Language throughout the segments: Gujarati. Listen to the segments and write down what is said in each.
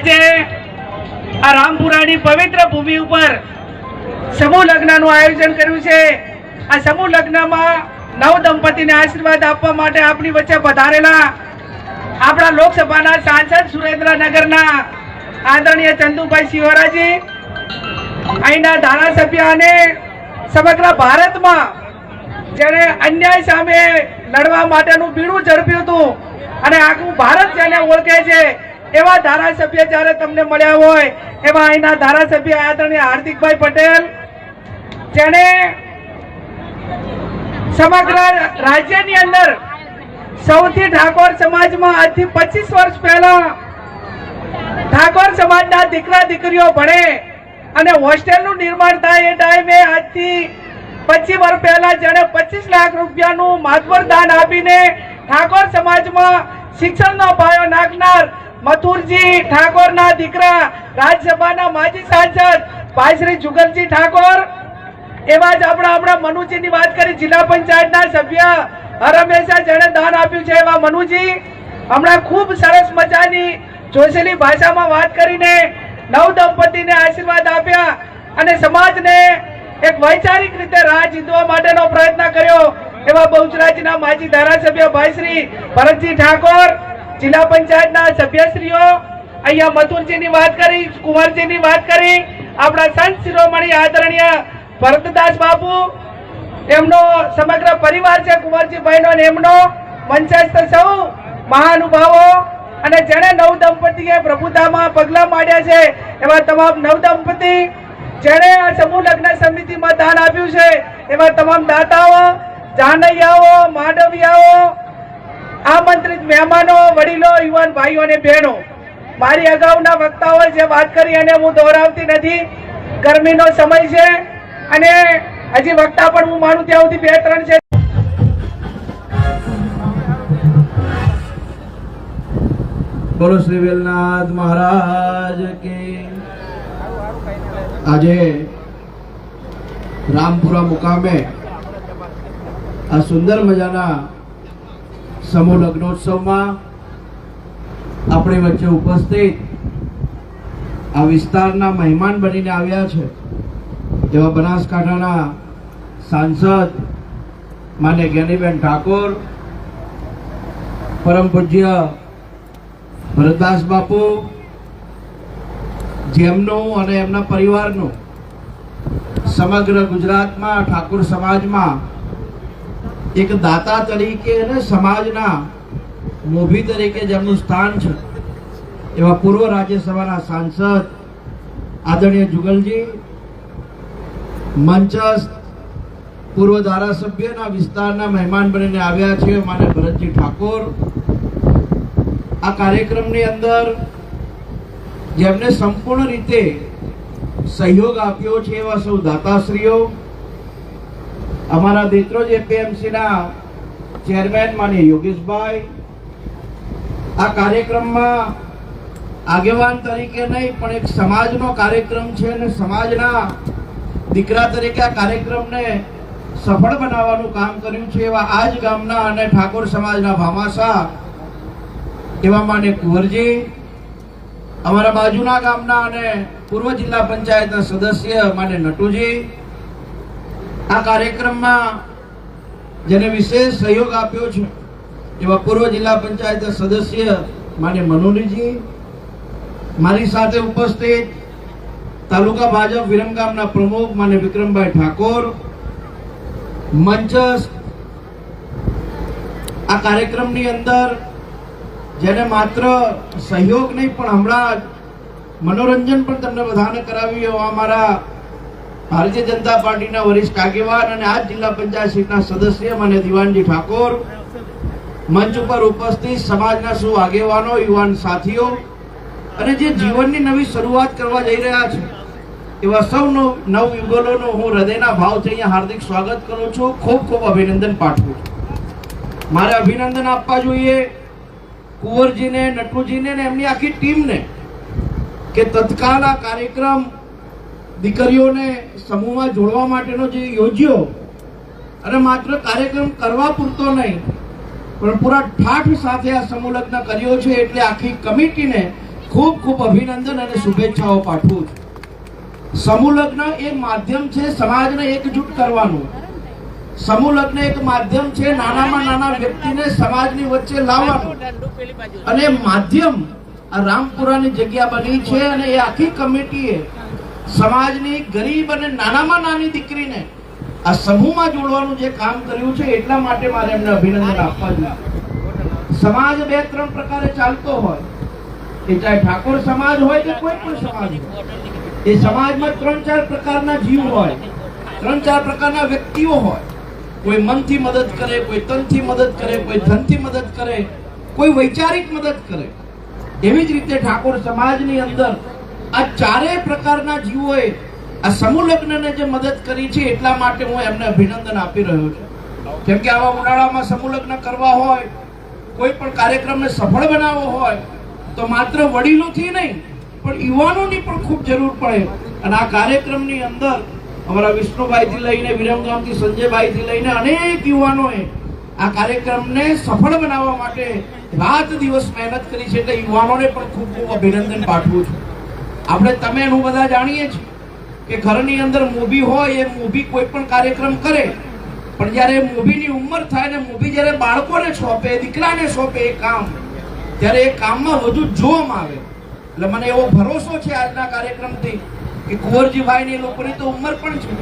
આજે આ રામપુરાની પવિત્ર ભૂમિ ઉપર સમૂહ લગ્નનું આયોજન કર્યું છે. આ સમૂહ લગ્નમાં નવ દંપતીને આશીર્વાદ આપવા માટે આપણી વચ્ચે પધારેલા આપણા લોકસભાના સાંસદ સુરેન્દ્રનગરના આદરણીય ચંદુભાઈ શિવરાજી, અહીંના ધારાસભ્ય અને સમગ્ર ભારતમાં જેને અન્યાય સામે લડવા માટેનું બીડું ઝડપ્યું હતું. અને આખું ભારત જેને ઓળખે છે એવા ધારાસભ્ય જ્યારે તમને મળ્યા હોય, એવા અહીંના ધારાસભ્ય આદરણીય હાર્દિકભાઈ પટેલ જેને સમગ્ર રાજ્યની અંદર સૌથી ઠાકોર સમાજમાં આજથી પચીસ વર્ષ પહેલા ઠાકોર સમાજના દીકરા દીકરીઓ ભણે અને હોસ્ટેલનું નિર્માણ થાય એ ટાઈમે આજથી પચીસ વર્ષ પહેલા જેને પચીસ લાખ રૂપિયાનું માધવર દાન આપીને ઠાકોર સમાજમાં શિક્ષણનો પાયો નાખનાર મથુરજી ઠાકોરના દીકરા, રાજ્યસભાના માજી સાંસદ ભાઈ શ્રી જુગલજી ઠાકોર. એવા જ આપણા આપણા મનુજીની વાત કરી, જિલ્લા પંચાયતના સભ્ય હરમેશા જેણે દાન આપ્યું છે એવા મનુજી. હમણાં ખૂબ સરસ મજાની જોશેલી ભાષામાં વાત કરીને નવ દંપતીને આશીર્વાદ આપ્યા અને સમાજને એક વૈચારિક રીતે રાહ જીતવા માટેનો પ્રયત્ન કર્યો એવા બહુચરાજીના માજી ધારાસભ્ય ભાઈ શ્રી ભરતજી ઠાકોર. જિલ્લા પંચાયતના સભ્યશ્રીઓ, અહીંયા મથુરજીની વાત કરી, કુંવરજીની વાત કરી, આપણા સંત શિરોમણી આદરણીય ભરતદાસ બાપુ, એમનો સમગ્ર પરિવાર છે કુંવરજીભાઈનો અને એમનો મંચસ્થ સૌ, મહાનુભાવો, અને જેણે નવ દંપતીએ પ્રભુતામાં પગલા માંડ્યા છે, એવા તમામ નવ દંપતી, જેણે આ સમૂહ લગ્ન સમિતિમાં દાન આપ્યું છે, એવા તમામ દાતાઓ, જાનૈયાઓ, માંડવિયાઓ આમંત્રિત મહેમાનો, વડીલો, યુવાન ભાઈઓ અને બહેનો, મારી અગાઉના વક્તાઓએ જે વાત કરી અને હું દોહરાવતી નથી. ગરમીનો સમય છે અને હજી વક્તા પણ હું માનું ત્યાં સુધી બે, ત્રણ છે. બોલો શ્રી વેલનાથ મહારાજ કે. આજે રામપુરા મુકામે આ સુંદર મજાના સમૂહ લગ્નોત્સવમાં આપણી વચ્ચે ઉપસ્થિત આ વિસ્તારના મહેમાન બનીને આવ્યા છે. જેવા બનાસકાંઠાના સાંસદ માન્ય જ્ઞાનીબેન ઠાકોર, પરમ પૂજ્ય ભરતદાસ બાપુ, જેમનું અને એમના પરિવારનું સમગ્ર ગુજરાતમાં ઠાકોર સમાજમાં એક દાતા તરીકે અને સમાજના મોભી તરીકે જેમનું સ્થાન છે, એવા પૂર્વ રાજ્યસભાના સાંસદ આદરણીય જુગલજી, મંચસ્થ પૂર્વ ધારાસભ્યના વિસ્તારના મહેમાન બનીને આવ્યા છે માને ભરતજી ઠાકોર. આ કાર્યક્રમની અંદર જેમને સંપૂર્ણ રીતે સહયોગ આપ્યો છે એવા સૌ દાતાશ્રીઓ અમારા દેત્રોજ એપીએમસીના ચેરમેન માની યોગેશભાઈ, આ કાર્યક્રમમાં આગેવાન તરીકે નહીં, પણ એક સમાજનો કાર્યક્રમ છે અને સમાજના દીકરા તરીકે આ કાર્યક્રમને સફળ બનાવવાનું કામ કર્યું છે એવા આ જ ગામના અને ઠાકોર સમાજના ભામાસા, એવા માને કુંવરજી, અમારા બાજુના ગામના અને પૂર્વ જિલ્લા પંચાયતના સદસ્ય માને નટુજી આ કાર્યક્રમમાં જેને વિશેષ સહયોગ આપ્યો છે, એવા પૂર્વ જિલ્લા પંચાયત સદસ્ય માન્ય મનોરીજી મારી સાથે ઉપસ્થિત તાલુકા ભાજપ વિરમગામના પ્રમુખ માન્ય વિક્રમભાઈ ઠાકોર મંચસ્થ આ કાર્યક્રમની અંદર જેને માત્ર સહયોગ નહીં, પણ હમણાં મનોરંજન પણ તમને બધાને કરાવ્યું એવા અમારા ભારતીય જનતા પાર્ટીના વરિષ્ઠ આગેવાન અને આ જિલ્લા પંચાયત સદસ્ય મને દિવાનજી ઠાકોર મંચ ઉપર ઉપસ્થિત સમાજના સૌ આગેવાનો, યુવાન સાથીઓ અને જે જીવનની નવી શરૂઆત કરવા જઈ રહ્યા છે, એવા સૌનો નવ યુગલોનો હું હૃદયના ભાવથી અહીંયા હાર્દિક સ્વાગત કરું છું. ખૂબ ખૂબ અભિનંદન પાઠવું છું. મારે અભિનંદન આપવા જોઈએ કુંવરજીને, નટુજીને ને એમની આખી ટીમને કે તત્કાલ આ કાર્યક્રમ દીકરીઓને સમૂહમાં જોડવા માટેનો જે યોજ્યો, અને માત્ર કાર્યક્રમ કરવા પૂરતો નહીં, પણ પૂરા ઠાઠ સાથે આ સમૂહ લગ્ન કર્યો છે એટલે આખી કમિટીને ખૂબ ખૂબ અભિનંદન અને શુભેચ્છાઓ પાઠવું છું. સમૂહ લગ્ન એ માધ્યમ છે સમાજને એકજૂટ કરવાનું. સમૂહ લગ્ન એક માધ્યમ છે નાનામાં નાના વ્યક્તિને સમાજની વચ્ચે લાવવાનું. અને માધ્યમ આ રામપુરાની જગ્યા બની છે અને એ આખી કમિટીએ સમાજની ગરીબ અને નાનામાં નાની દીકરીને આ સમૂહમાં જોડવાનું જે કામ કર્યું છે, એટલા માટે મારે એમને અભિનંદન આપવા જોઈએ. સમાજ બે ત્રણ પ્રકારે ચાલતો હોય. એ ચાહે ઠાકોર સમાજ હોય કે કોઈ પણ સમાજ હોય. એ સમાજમાં ત્રણ ચાર પ્રકારના જીવ હોય. ત્રણ ચાર પ્રકારના વ્યક્તિઓ હોય. કોઈ મનથી મદદ કરે, કોઈ તનથી મદદ કરે, કોઈ ધનથી મદદ કરે, કોઈ વૈચારિક મદદ કરે. એવી જ રીતે ઠાકોર સમાજની અંદર આ ચારેય પ્રકારના જીવોએ આ સમૂહ લગ્નને જે મદદ કરી છે, એટલા માટે હું એમને અભિનંદન આપી રહ્યો છું. કેમ કે આવા ઉનાળામાં સમૂહ લગ્ન કરવા હોય, કોઈ પણ કાર્યક્રમને સફળ બનાવવો હોય, તો માત્ર વડીલોથી નહીં, પણ યુવાનોની પણ ખૂબ જરૂર પડે. અને આ કાર્યક્રમની અંદર અમારા વિષ્ણુભાઈથી લઈને, વિરમગામથી સંજયભાઈથી લઈને અનેક યુવાનોએ આ કાર્યક્રમને સફળ બનાવવા માટે રાત દિવસ મહેનત કરી છે, એટલે યુવાનોને પણ ખૂબ ખૂબ અભિનંદન પાઠવું છું. આપણે તમે હું બધા જાણીએ છીએ કે ઘરની અંદર મૂવી હોય, એ મૂવી કોઈ પણ કાર્યક્રમ કરે, પણ જ્યારે મૂવીની ઉંમર થાય ને મૂવી જ્યારે બાળકોને સોંપે, દીકરાને સોંપે એ કામ, ત્યારે એ કામમાં વધુ જોમ આવે. એટલે મને એવો ભરોસો છે આજના કાર્યક્રમથી કે કુંવરજીભાઈ ને એ લોકોની તો ઉંમર પણ છે.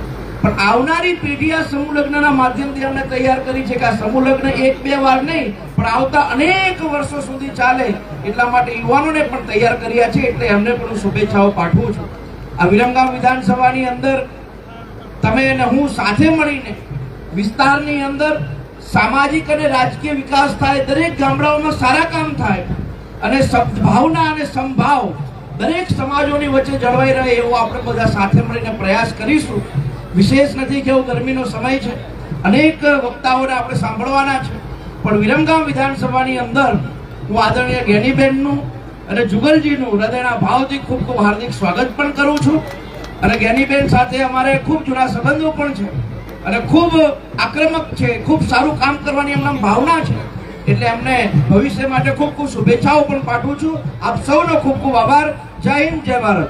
પણ આવનારી પેઢી આ સમૂહ લગ્નના માધ્યમથી અમને તૈયાર કરી છે કે આ સમૂહ લગ્ન એક બે વાર નહીં, પણ આવતા અનેક વર્ષો સુધી ચાલે એટલા માટે યુવાનોને પણ તૈયાર કર્યા છે એટલે એમને પણ હું શુભેચ્છાઓ પાઠવું છું. આ વિરમગામ વિધાનસભાની અંદર તમે અને હું સાથે મળીને વિસ્તારની અંદર સામાજિક અને રાજકીય વિકાસ થાય, દરેક ગામડાઓમાં સારા કામ થાય અને સદભાવના અને સમભાવ દરેક સમાજોની વચ્ચે જળવાઈ રહે એવો આપણે બધા સાથે મળીને પ્રયાસ કરીશું. વિશેષ નથી કે એવો ગરમીનો સમય છે. અનેક વક્તાઓને આપણે સાંભળવાના છે. પણ વિરમગામ વિધાનસભાની અંદર હું આદરણીય ગેનીબેનનું અને જુગલજીનું હૃદયના ભાવથી ખૂબ ખૂબ હાર્દિક સ્વાગત પણ કરું છું. અને જ્ઞાનીબેન સાથે અમારે ખૂબ જૂના સંબંધો પણ છે. અને ખૂબ આક્રમક છે, ખૂબ સારું કામ કરવાની એમના ભાવના છે. એટલે એમને ભવિષ્ય માટે ખૂબ ખૂબ શુભેચ્છાઓ પણ પાઠવું છું. આપ સૌનો ખૂબ ખૂબ આભાર. જય હિન્દ, જય ભારત.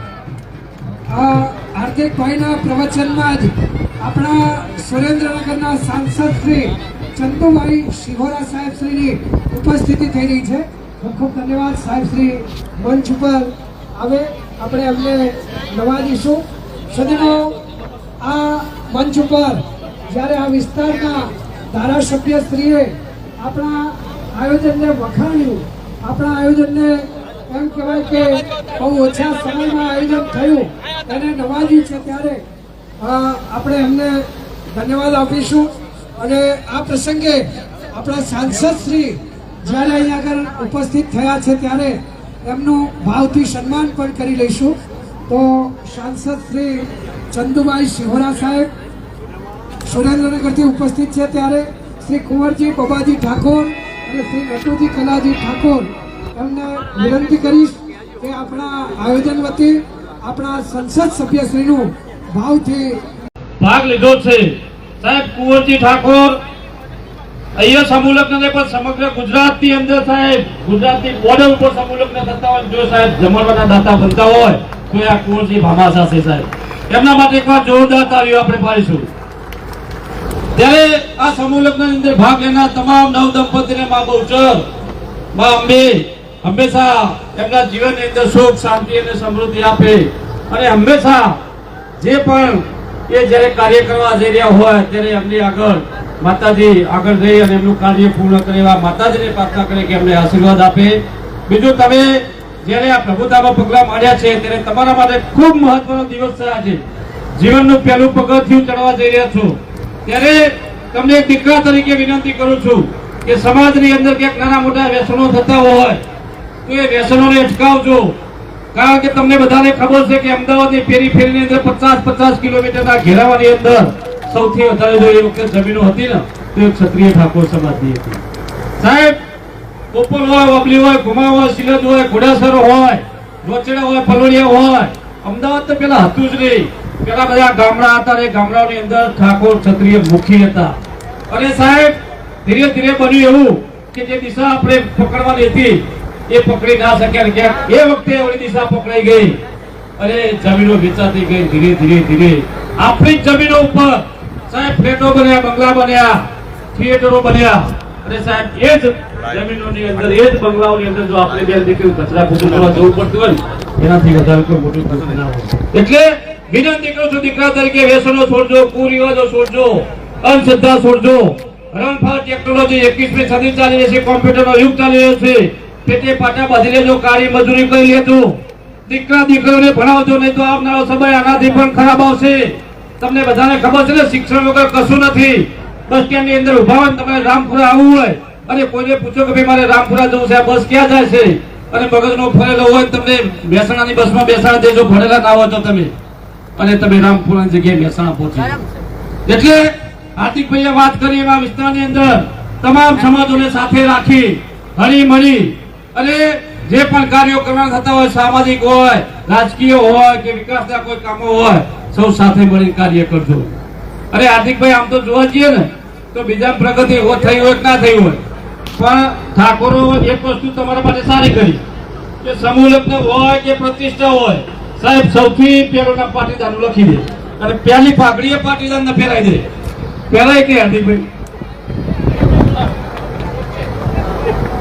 હાર્દિકભાઈના પ્રવચનમાં જ આપણા સુરેન્દ્રનગરના સાંસદ શ્રી ચંદુભાઈ શિહોરા સાહેબ શ્રીની ઉપસ્થિતિ થઈ રહી છે. ખૂબ ખૂબ ધન્યવાદ સાહેબ શ્રી મંચ ઉપર. આવે આપણે એમને નવાજીશું સદનો આ મંચ ઉપર જ્યારે આ વિસ્તારના ધારાસભ્ય શ્રીએ આપણા આયોજનને વખાણ્યું, આપણા આયોજનને એમ કહેવાય કે બહુ ઓછા સમયમાં આયોજન થયું એને નવાજી છે ત્યારે આપણે એમને ધન્યવાદ આપીશું. અને આ પ્રસંગે આપણા સાંસદ શ્રી જ્યારે અહીંયા આગળ ઉપસ્થિત થયા છે ત્યારે એમનું ભાવથી સન્માન પણ કરી લઈશું. તો સાંસદ શ્રી ચંદુભાઈ શિહોરા સાહેબ સુરેન્દ્રનગરથી ઉપસ્થિત છે ત્યારે શ્રી કુંવરજી બબાજી ઠાકોર અને શ્રી નટુજી કલાજી ઠાકોર એમને વિનંતી કરીશ કે આપણા આયોજન વતી આપણા સંસદ સભ્યશ્રીનું ભાવથી ભાગ લીધો છે. સાહેબ, કુંવરજી ઠાકોર, અહીંયા સમૂહ લગ્ન પણ સમગ્ર ગુજરાતની અંદર સાહેબ, ગુજરાતની બોર્ડર ઉપર સમૂહ થતા હોય જો સાહેબ જમણવાના દાતા બનતા હોય, તો આ કુંવરજી ભામાસા છે સાહેબ. એમના માટે એકવાર જોરદાર તાળીઓ આપણે પાડીશું. ત્યારે આ સમૂહની અંદર ભાગ લેનાર તમામ નવ દંપતીને મા બહુચર, મા અંબે હંમેશા એમના જીવનની અંદર સુખ, શાંતિ અને સમૃદ્ધિ આપે. અને હંમેશા જે પણ એ જ્યારે કાર્ય કરવા જઈ રહ્યા હોય, ત્યારે એમની આગળ માતાજી આગળ જઈ અને એમનું કાર્ય પૂર્ણ કરે એવા માતાજીને પ્રાર્થના કરે કે એમને આશીર્વાદ આપે. બીજું, તમે જ્યારે આ પ્રભુતામાં પગલા માંડ્યા છે, ત્યારે તમારા માટે ખૂબ મહત્વનો દિવસ છે આજે. જીવનનું પહેલું પગથિયું ચડવા જઈ રહ્યા છો. ત્યારે તમને એક દીકરા તરીકે વિનંતી કરું છું કે સમાજની અંદર ક્યાંક નાના મોટા વ્યસનો થતા હોય તો એ વ્યસનોને અટકાવજો. કારણ કે તમને બધાને ખબર છે કે અમદાવાદની પેરી ફેરીની અંદર પચાસ પચાસ કિલોમીટરના ઘેરાવાની અંદર સૌથી વધારે જો એ વખતે જમીનો હતી ને, તો એ ક્ષત્રિય ઠાકોર સમાજની હતી. સાહેબ પોપલ હોય, વબલી હોય, ઘુમા હોય, સિલંદ હોય, ઘોડાસર હોય રોચડા હોય પલોડિયા હોય, અમદાવાદ તો પેલા હતું જ નહીં. પેલા બધા ગામડા હતા એ ગામડાઓની અંદર ઠાકોર ક્ષત્રિય મુખી હતા. અને સાહેબ, ધીરે ધીરે બન્યું એવું કે જે દિશા આપણે પકડવાની હતી એ પકડી ના શક્યા ક્યાંક એ વખતે એવડી દિશા પકડાઈ ગઈ. અને જમીનો વેચાતી ગઈ ધીરે ધીરે ધીરે. આપણી જમીનો ઉપર સાહેબ ફ્લેટો બન્યા, બંગલા બન્યા, થિયેટરો બન્યા. અને સાહેબ, એ જ જમીનોની અંદર, એ જ બંગલાઓની અંદર જો આપણે બે દીકરી કચરા પોતું કરવા જવું પડતું હોય એનાથી વધારે કોઈ મોટું કશું ના હોય. એટલે વિનંતી કરું છું દીકરા તરીકે વ્યસનો છોડજો, કુરિવાજો છોડજો, અંધશ્રદ્ધા છોડજો. રણફાળ ટેકનોલોજી એકવીસમી સદી ચાલી રહી છે, કોમ્પ્યુટરનો યુગ ચાલી રહ્યો છે. પેટે પાટા બાંધી લેજો કાળી મજૂરી કરી લેજો. દીકરા દીકરીઓને ભણાવજો નહીં તો આવનારો સમય આનાથી પણ ખરાબ આવશે. તમને બધાને ખબર છે ને શિક્ષણ વગર કશું નથી. બસ સ્ટેન્ડની અંદર ઊભા હોય તમારે રામપુરા આવવું હોય. અને કોઈને પૂછો કે ભાઈ મારે રામપુરા જવું છે આ બસ ક્યાં જાય છે? અને મગજનો ફરેલો હોય તમને મહેસાણાની બસમાં બેસાડી દેજો ભણેલા ના હોય તો તમે. અને તમે રામપુરાની જગ્યાએ મહેસાણા પહોંચી એટલે એટલે હાર્દિકભાઈએ વાત કરી એવા વિસ્તારની અંદર. તમામ સમાજોને સાથે રાખી હળી મળી અને જે પણ કાર્યો કરવાના થતા હોય, સામાજિક હોય, રાજકીય હોય કે વિકાસના કોઈ કામો હોય, સૌ સાથે મળીને કાર્ય કરજો. અરે હાર્દિકભાઈ, આમ તો જોવા જઈએ ને, તો બીજા પ્રગતિ થઈ હોય કે ના થઈ હોય. પણ ઠાકોરો, એક વસ્તુ તમારા માટે સારી કરી. કે સમૂહ લગ્ન હોય કે પ્રતિષ્ઠા હોય, સાહેબ, સૌથી પહેલોના પાટીદારનું લખી દે. અને પહેલી પાઘડીએ પાટીદારને પહેરાઈ દે. પહેરાય કે હાર્દિકભાઈ?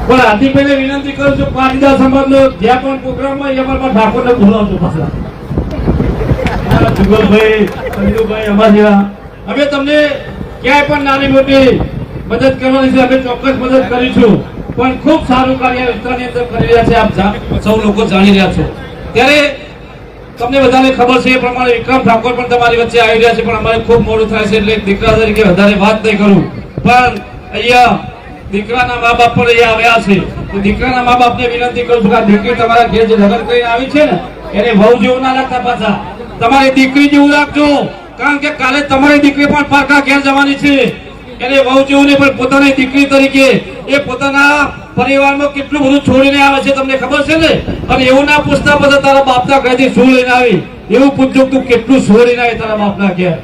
પણ હાર્દિકભાઈને વિનંતી કરું છું, પાટીદાર સમાજનો જ્યાં પણ પ્રોગ્રામ હોય એમાં પણ ઠાકોરને બોલાવજો પાછા અમે તમને ક્યાંય પણ નાની મોટી મદદ કરવાની છે, અમે ચોક્કસ મદદ કરીશું પણ ખૂબ સારું કાર્ય વિસ્તારની અંદર કરી રહ્યા છે. આપ સૌ લોકો જાણી રહ્યા છો. ત્યારે તમને બધાને ખબર છે, એ પ્રમાણે વિક્રમ ઠાકોર પણ તમારી વચ્ચે આવી રહ્યા છે, પણ અમારે ખૂબ મોડું થાય છે, એટલે દીકરા તરીકે વધારે વાત નહીં કરું. પણ અહીંયા દીકરાના મા બાપ પણ અહીંયા આવ્યા છે. તો દીકરાના મા બાપને વિનંતી કરું છું કે દીકરી તમારા ઘેર જે લગ્ન કરીને આવી છે ને, એને વહુ જેવું ના રાખતા પાછા. તમારી દીકરી જેવું રાખજો. કારણ કે કાલે તમારી દીકરી પણ પારકા ઘેર જવાની છે. એને વહુ જેવું નહીં પણ પોતાની દીકરી તરીકે એ પોતાના પરિવારમાં કેટલું બધું છોડીને આવે છે તમને ખબર છે ને? અને એવું ના પૂછતા બધા તારા બાપના ઘરેથી શું લઈને આવી? એવું પૂછજો તું કેટલું છોડીને આવી તારા બાપના ઘેર.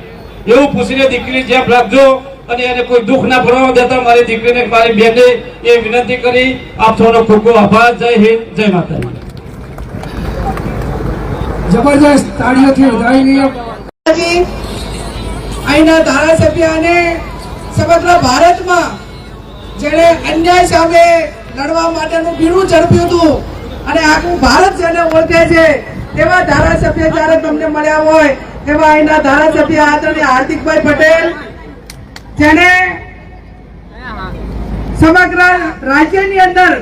એવું પૂછીને દીકરી જેમ રાખજો. અને એને કોઈ દુઃખ ના ભરવા દેતા મારી દીકરીને મારી બેને એ વિનંતી કરી આપ સૌનો ખૂબ ખૂબ આભાર જય હિન્દ જય માતા જબરજસ્ત તાળીઓથી વધાવી અહીંના ધારાસભ્ય અને સમગ્ર ભારતમાં જેણે અન્યાય સામે લડવા માટેનું બીડું ઝડપ્યું હતું અને આખું ભારત જેને ઓળખે છે તેવા ધારાસભ્ય જ્યારે તમને મળ્યા હોય તેવા અહીંના ધારાસભ્ય આદરણીય હાર્દિકભાઈ પટેલ જેને સમગ્ર રાજ્યની અંદર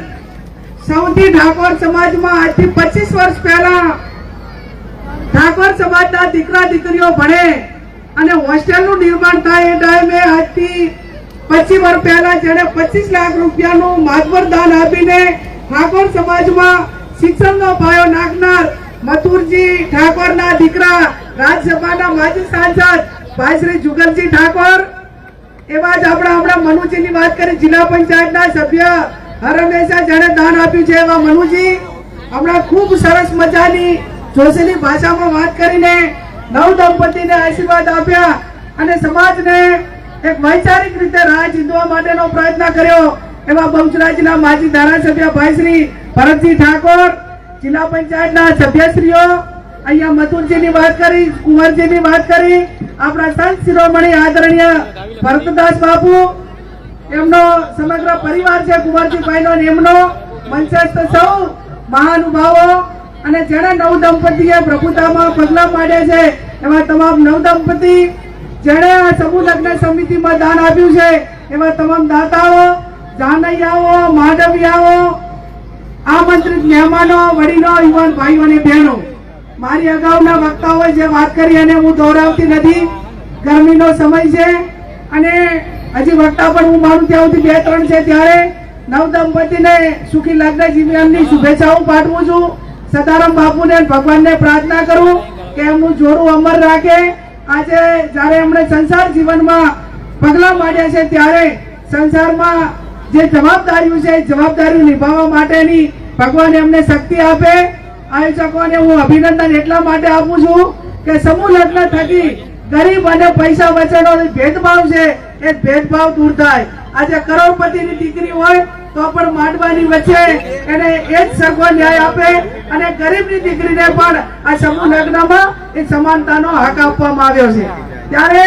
સૌથી ઠાકોર સમાજમાં આજથી પચીસ વર્ષ પહેલા ઠાકોર સમાજના દીકરા દીકરીઓ ભણે અને હોસ્ટેલનું નિર્માણ થાય એ ટાઈમે આજથી પચીસ વર્ષ પહેલા જેને પચીસ લાખ રૂપિયાનું માતબર દાન આપીને ઠાકોર સમાજમાં શિક્ષણનો પાયો નાખનાર મથુરજી ઠાકોરના દીકરા રાજ્યસભાના માજી સાંસદ ભાઈ શ્રી જુગલજી ઠાકોર એવા જ આપણા હમણાં મનુજીની વાત કરી, જિલ્લા પંચાયતના સભ્ય હરમેશા જેણે દાન આપ્યું છે એવા મનુજી હમણાં ખૂબ સરસ મજાની જોશીની ભાષામાં વાત કરીને નવ દંપતીને આશીર્વાદ આપ્યા અને સમાજને એક વૈચારિક રીતે રાહ ચીંધવા માટેનો પ્રયત્ન કર્યો એવા બહુચરાજીના માજી ધારાસભ્ય ભાઈ શ્રી ભરતજી ઠાકોર, જિલ્લા પંચાયતના સભ્યશ્રીઓ, અહીંયા મથુરજીની વાત કરી, કુંવરજીની વાત કરી આપણા સંત શિરોમણી આદરણીય ભરતદાસ બાપુ, એમનો સમગ્ર પરિવાર છે, કુંવરજીભાઈનો એમનો મંચસ્થ સૌ મહાનુભાવો અને જેણે નવ દંપતીએ પ્રભુતામાં પગલા માંડ્યા છે, એવા તમામ નવ દંપતી જેણે આ સમૂહ લગ્ન સમિતિમાં દાન આપ્યું છે, એવા તમામ દાતાઓ, જાનૈયાઓ, માધવિયાઓ, આમંત્રિત મહેમાનો, વડીલો, યુવાન ભાઈઓ અને બહેનો મારી અગાઉના વક્તાઓએ જે વાત કરી એને હું દોહરાવતી નથી. ગરમીનો સમય છે અને હજી વક્તા પણ હું માનું ત્યાં સુધી બે ત્રણ છે ત્યારે નવ દંપતીને સુખી લગ્ન જીવનની શુભેચ્છાઓ પાઠવું છું. સદારામ બાપુને ભગવાનને પ્રાર્થના કરું કે એમનું જોડું અમર રાખે. આજે જ્યારે એમણે સંસાર જીવનમાં પગલા માંડ્યા છે ત્યારે સંસારમાં જે જવાબદારીઓ છે જવાબદારીઓ નિભાવવા માટેની ભગવાન એમને શક્તિ આપે. આયોજકોને હું અભિનંદન એટલા માટે આપું છું કે સમૂહ લગ્ન થકી ગરીબ અને પૈસા વચ્ચેનો ભેદભાવ છે એ ભેદભાવ દૂર થાય. આજે કરોડપતિની દીકરી હોય તો પણ માંડવાની વચ્ચે એને એ જ સરખો ન્યાય આપે અને ગરીબની દીકરીને પણ આ સમૂહ લગ્નમાં એ સમાનતાનો હક આપવામાં આવ્યો છે. ત્યારે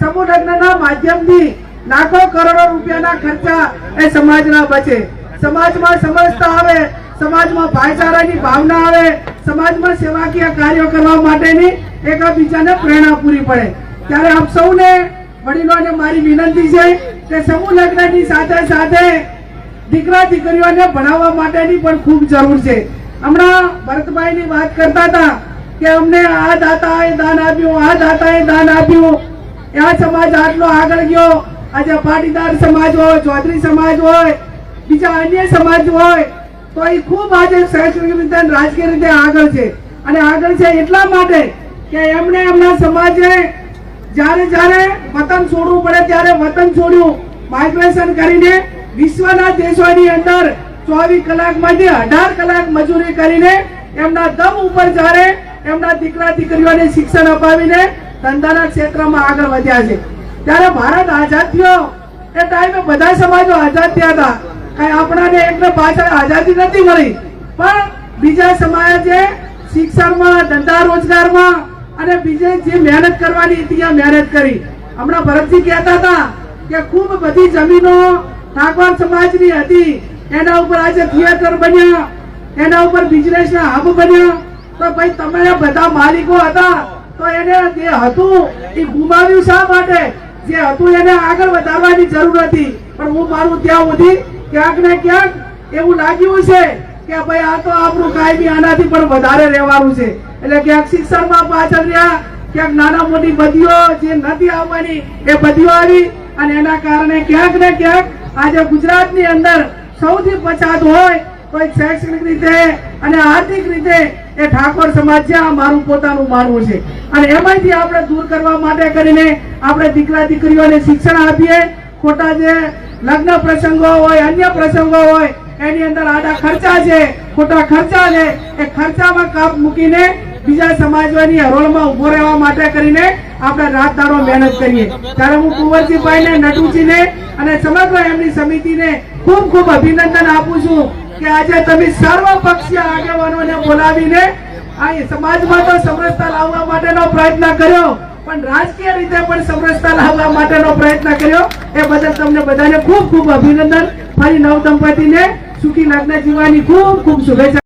સમૂહ લગ્નના માધ્યમથી લાખો કરોડો રૂપિયાના ખર્ચા એ સમાજના બચે. સમાજમાં સમજતા આવે સમાજમાં ભાઈચારાની ભાવના આવે, સમાજમાં સેવાકીય કાર્યો કરવા માટેની એકબીજાને પ્રેરણા પૂરી પડે. ત્યારે આપ સૌને વડીલોને મારી વિનંતી છે કે સમૂહ લગ્નની સાથે સાથે દીકરા દીકરીઓને ભણાવવા માટેની પણ ખૂબ જરૂર છે. હમણાં ભરતભાઈની વાત કરતા હતા કે અમને આ દાતાએ દાન આપ્યું, આ દાતાએ દાન આપ્યું. આ સમાજ આટલો આગળ ગયો. આજે પાટીદાર સમાજ હોય, ચૌધરી સમાજ હોય, બીજા અન્ય સમાજ હોય તો એ ખૂબ આજે શૈક્ષણિક રીતે રાજકીય રીતે આગળ છે. અને આગળ છે એટલા માટે કે એમણે એમના સમાજે જ્યારે જ્યારે વતન છોડવું પડે ત્યારે વતન છોડ્યું. માઇગ્રેશન કરીને વિશ્વના દેશોની અંદર ચોવીસ કલાકમાંથી અઢાર કલાક મજૂરી કરીને એમના દમ ઉપર જ્યારે એમના દીકરા દીકરીઓને શિક્ષણ અપાવીને ધંધાના ક્ષેત્રમાં આગળ વધ્યા છે. ત્યારે ભારત આઝાદ થયો. એ ટાઈમે બધા સમાજો આઝાદ થયા હતા. આપણાને એકને પાછળ આઝાદી નથી મળી. પણ બીજા સમાજે શિક્ષણમાં ધંધા રોજગારમાં અને બીજે જે મહેનત કરવાની હતી મહેનત કરી. હમણાં ભરતજી કહેતા હતા કે ખૂબ બધી જમીનો ઠાકોર સમાજની હતી. એના ઉપર આજે થિયેટર બન્યા. એના ઉપર બિઝનેસના હબ બન્યા. તો ભાઈ, તમે બધા માલિકો હતા, તો એને જે હતું, એ ગુમાવ્યું શા માટે? જે હતું, એને આગળ વધારવાની જરૂર હતી. પણ હું મારું ત્યાં સુધી ક્યાંક ને ક્યાંક એવું લાગ્યું છે કે ભાઈ આ તો આપણું કાયમી આનાથી પણ વધારે રહેવાનું છે. એટલે ક્યાંક શિક્ષણમાં પાછળ રહ્યા, ક્યાંક નાના મોટી બદીઓ જે નથી આવવાની, એ બદીઓ આવી અને એના કારણે ક્યાંક ને ક્યાંક આજે ગુજરાતની અંદર સૌથી પછાત હોય તો શૈક્ષણિક રીતે અને આર્થિક રીતે એ ઠાકોર સમાજ છે, આ મારું પોતાનું માનવું છે. અને એમાંથી આપણે દૂર કરવા માટે કરીને આપણે દીકરા દીકરીઓને શિક્ષણ આપીએ ખોટા જે લગ્ન પ્રસંગો હોય, અન્ય પ્રસંગો હોય, એની અંદર આડા ખર્ચા છે, ખોટા ખર્ચા છે, એ ખર્ચામાં કાપ મૂકીને બીજા સમાજોની હરોળમાં ઊભો રહેવા માટે કરીને આપણે રાત મહેનત કરીએ. ત્યારે હું કુંવરજીભાઈ ને નટુજીને અને સમગ્ર એમની સમિતિને ખૂબ ખૂબ અભિનંદન આપું છું કે આજે તમે સર્વ પક્ષીય આગેવાનોને બોલાવીને આ સમાજમાં તો સમરસતા લાવવા માટેનો પ્રયત્ન કર્યો. પણ રાજકીય રીતે પણ સમરસતા લાવવા માટેનો પ્રયત્ન કર્યો. એ બદલ તમને બધાને ખૂબ ખૂબ અભિનંદન. ફરી નવ દંપતીને સુખી લગ્ન જીવવાની ખૂબ ખૂબ શુભેચ્છા